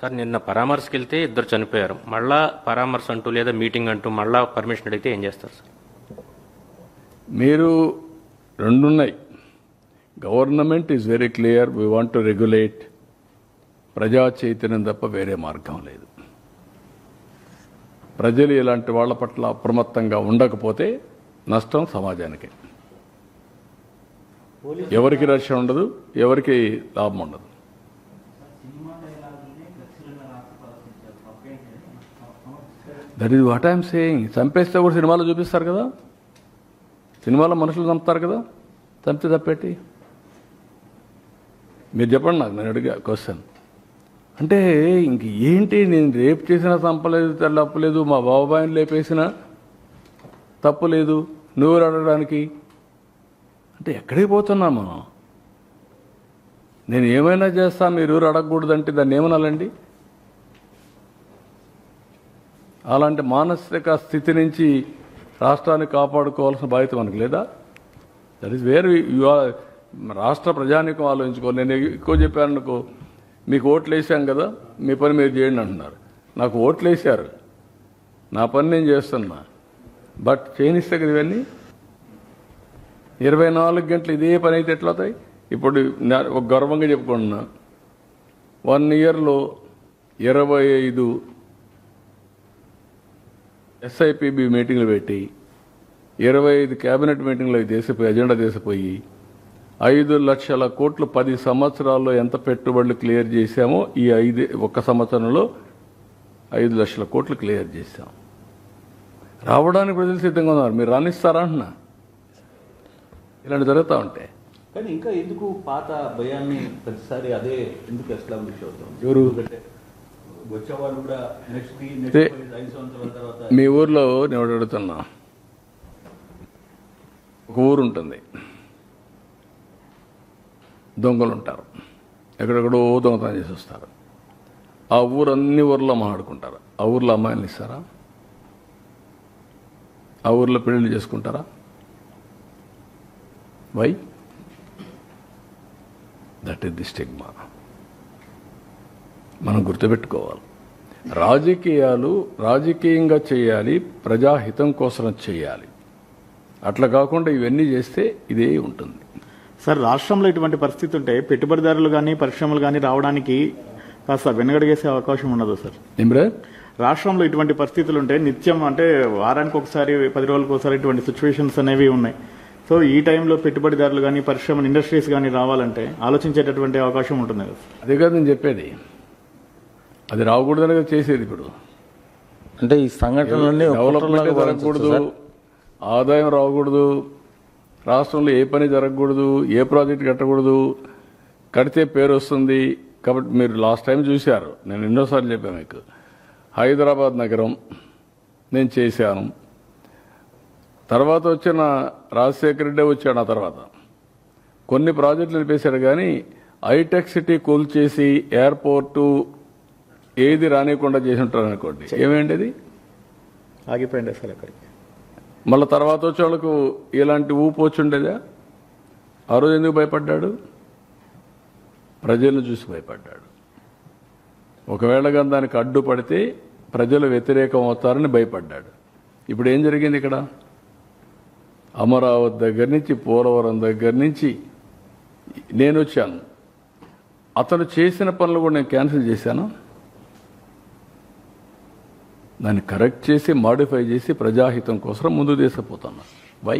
Sir నిన్న పరామర్శకి వెళ్తే ఇద్దరు చనిపోయారు. మళ్ళా పరామర్శ అంటూ లేదా మీటింగ్ అంటూ మళ్ళా పర్మిషన్ అడిగితే ఏం చేస్తారు సార్? మీరు రెండున్నాయి. Government is very clear we want to regulate. ప్రజా చైతన్యం తప్ప వేరే మార్గం లేదు. ప్రజలు ఇలాంటి వాళ్ళ పట్ల అప్రమత్తంగా ఉండకపోతే నష్టం సమాజానికి. ఎవరికి రక్షణ ఉండదు ఎవరికి లాభం ఉండదు. That is what I'm saying చంపేస్తే కూడా సినిమాలో చూపిస్తారు కదా? సినిమాలో మనుషులు చంపుతారు కదా? చంపితే తప్పేటి? మీరు చెప్పండి నాకు నేను అడిగా క్వశ్చన్ అంటే ఇంక ఏంటి నేను రేపు చేసినా చంపలేదు తప్పలేదు మా బాబాయిని లేపేసినా తప్పు లేదు నువ్వు అడగడానికి? అంటే ఎక్కడికి పోతున్నాం మనం? నేను ఏమైనా చేస్తా మీరు ఎవరు అడగకూడదంటే దాన్ని ఏమనాలండి? అలాంటి మానసిక స్థితి నుంచి రాష్ట్రాన్ని కాపాడుకోవాల్సిన బాధ్యత మనకు లేదా? That is where you are రాష్ట్ర ప్రజానికం ఆలోచించుకో. నేను ఎక్కువ చెప్పాను అనుకో మీకు ఓట్లు వేసాం కదా మీ పని మీరు చేయండి అంటున్నారు. నాకు ఓట్లు వేసారు నా పని నేను చేస్తున్నా. బట్ చేయనిస్తే కదా ఇవన్నీ? ఇరవై నాలుగు గంటలు ఇదే పని అయితే ఎట్లా అవుతాయి ఇప్పుడు ఒక గర్వంగా చెప్పుకుంటున్నా. వన్ ఇయర్లో ఇరవై ఐదు ఎస్ఐపిబి మీటింగ్లు పెట్టి ఇరవై ఐదు క్యాబినెట్ మీటింగ్లు చేసిపోయి అజెండా చేసిపోయి ఐదు లక్షల కోట్లు పది సంవత్సరాల్లో ఎంత పెట్టుబడులు క్లియర్ చేశామో ఈ ఐదు ఒక్క సంవత్సరంలో ఐదు లక్షల కోట్లు క్లియర్ చేశాం. రావడానికి ప్రజలు సిద్ధంగా ఉన్నారు. మీరు రాణిస్తారా అంటున్నా? ఇలాంటి జరుగుతూ ఉంటాయి కానీ ఇంకా ఎందుకు పాత భయాన్ని ప్రతిసారి అదే ఎందుకు ఎస్టాబ్లిష్ అవుతుంది? ఎవరు? మీ ఊర్లో నేను అడుగుతున్నా. ఒక ఊరు ఉంటుంది. దొంగలు ఉంటారు. ఎక్కడెక్కడో దొంగతనం చేసి వస్తారు. ఆ ఊరు అన్ని ఊర్లో మాట్లాడుకుంటారు ఆ ఊర్లో అమ్మాయిలు ఇస్తారా? ఆ ఊర్లో పెళ్ళి చేసుకుంటారా? Why that is the stigma మనం గుర్తుపెట్టుకోవాలి. రాజకీయాలు రాజకీయంగా చేయాలి ప్రజాహితం కోసం చేయాలి. అట్లా కాకుండా ఇవన్నీ చేస్తే ఇదే ఉంటుంది. సార్ రాష్ట్రంలో ఇటువంటి పరిస్థితి ఉంటే పెట్టుబడిదారులు కానీ పరిశ్రమలు కానీ రావడానికి కాస్త వెనుగడిగేసే అవకాశం ఉండదు సార్? నిమ్రే? రాష్ట్రంలో ఇటువంటి పరిస్థితులు ఉంటే నిత్యం అంటే వారానికి ఒకసారి పది రోజులకు ఒకసారి ఇటువంటి సిచ్యువేషన్స్ అనేవి ఉన్నాయి. సో ఈ టైంలో పెట్టుబడిదారులు కానీ పరిశ్రమలు ఇండస్ట్రీస్ కానీ రావాలంటే ఆలోచించేటటువంటి అవకాశం ఉంటుంది కదా సార్. అదే కదా నేను చెప్పేది. అది రాకూడదని చేసేది ఇప్పుడు. అంటే ఈ సంఘటనలన్నీ డెవలప్మెంట్ జరగకూడదు? ఆదాయం రాకూడదు రాష్ట్రంలో ఏ పని జరగకూడదు ఏ ప్రాజెక్ట్ కట్టకూడదు కడితే పేరు వస్తుంది. కాబట్టి మీరు లాస్ట్ టైం చూశారు. నేను ఎన్నోసార్లు చెప్పాను మీకు. హైదరాబాద్ నగరం నేను చేశాను. తర్వాత వచ్చిన రాజశేఖర రెడ్డి వచ్చాడు ఆ తర్వాత. కొన్ని ప్రాజెక్టులు నిలిపేశాడు కానీ హైటెక్ సిటీ కూల్చేసి ఎయిర్పోర్టు ఏది రానియకుండా చేసి ఉంటారు అనుకోండి. ఏమేంటి అది ఆగిపోయింది సార్ అక్కడికి. మళ్ళీ తర్వాత వచ్చే వాళ్ళకు ఇలాంటి ఊపు వచ్చి ఉండేదా? ఆ రోజు ఎందుకు భయపడ్డాడు? ప్రజలను చూసి భయపడ్డాడు. ఒకవేళ కానీ దానికి అడ్డుపడితే ప్రజలు వ్యతిరేకం అవుతారని భయపడ్డాడు. ఇప్పుడు ఏం జరిగింది ఇక్కడ? అమరావతి దగ్గర నుంచి పోలవరం దగ్గర నుంచి నేను వచ్చాను. అతను చేసిన పనులు కూడా నేను క్యాన్సిల్ చేశాను. దాన్ని కరెక్ట్ చేసి మాడిఫై చేసి ప్రజాహితం కోసం ముందు తీసుకుపోతున్నా. వై